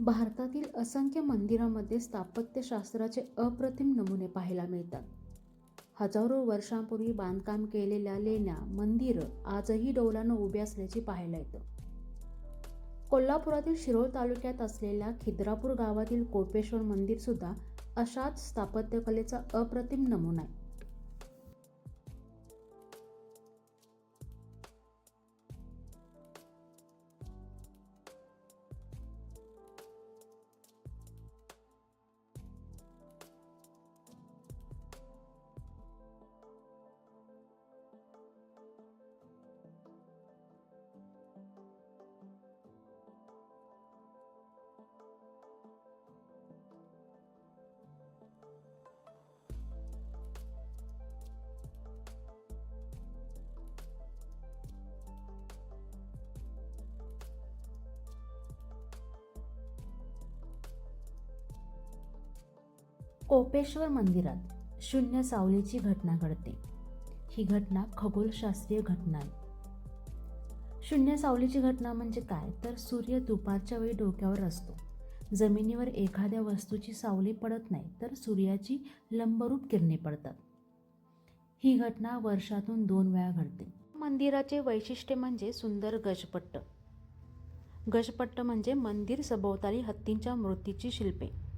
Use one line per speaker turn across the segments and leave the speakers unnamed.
भारतातील असंख्य मंदिरांमध्ये स्थापत्यशास्त्राचे अप्रतिम नमुने पाहायला मिळतात. हजारो वर्षांपूर्वी बांधकाम केलेल्या लेण्या मंदिरं आजही डौलानं उभे असल्याचे पाहायला येतं. कोल्हापुरातील शिरोळ तालुक्यात असलेल्या खिद्रापूर गावातील कोपेश्वर मंदिर सुद्धा अशाच स्थापत्यकलेचा अप्रतिम नमुना आहे. कोपेश्वर मंदिरात शून्य सावलीची घटना घडते. ही घटना खगोलशास्त्रीय घटना आहे. शून्य सावलीची घटना म्हणजे काय? तर सूर्य दुपारच्या वेळी डोक्यावर असतो. जमिनीवर एखाद्या वस्तूची सावली पडत नाही तर सूर्याची लंबरूप किरणे पडतात. ही घटना वर्षातून दोन वेळा घडते. मंदिराचे वैशिष्ट्य म्हणजे सुंदर गजपट्ट. गजपट्ट म्हणजे मंदिर सभोवताली हत्तींच्या मूर्तीची शिल्पे.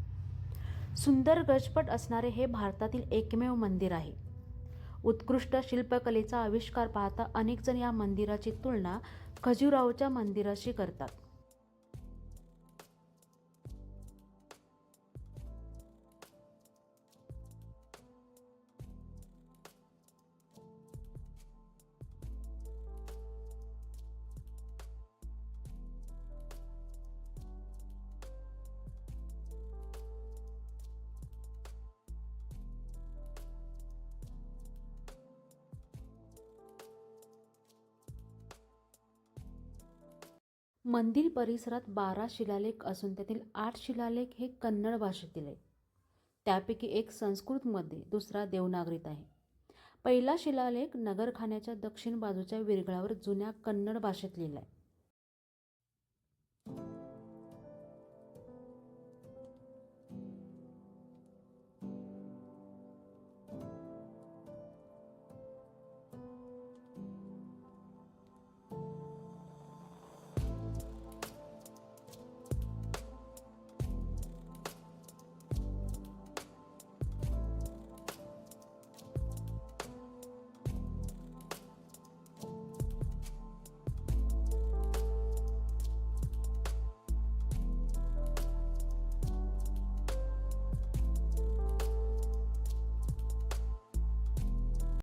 सुंदर गजपट असणारे हे भारतातील एकमेव मंदिर आहे. उत्कृष्ट शिल्पकलेचा आविष्कार पाहता अनेकजण या मंदिराची तुलना खजुराहोच्या मंदिराशी करतात. मंदिर परिसरात बारा शिलालेख असून त्यातील आठ शिलालेख हे कन्नड भाषेतील आहेत. त्यापैकी एक संस्कृतमध्ये दुसरा देवनागरीत आहे. पहिला शिलालेख नगरखान्याच्या दक्षिण बाजूच्या विरगळावर जुन्या कन्नड भाषेत लिहिला आहे.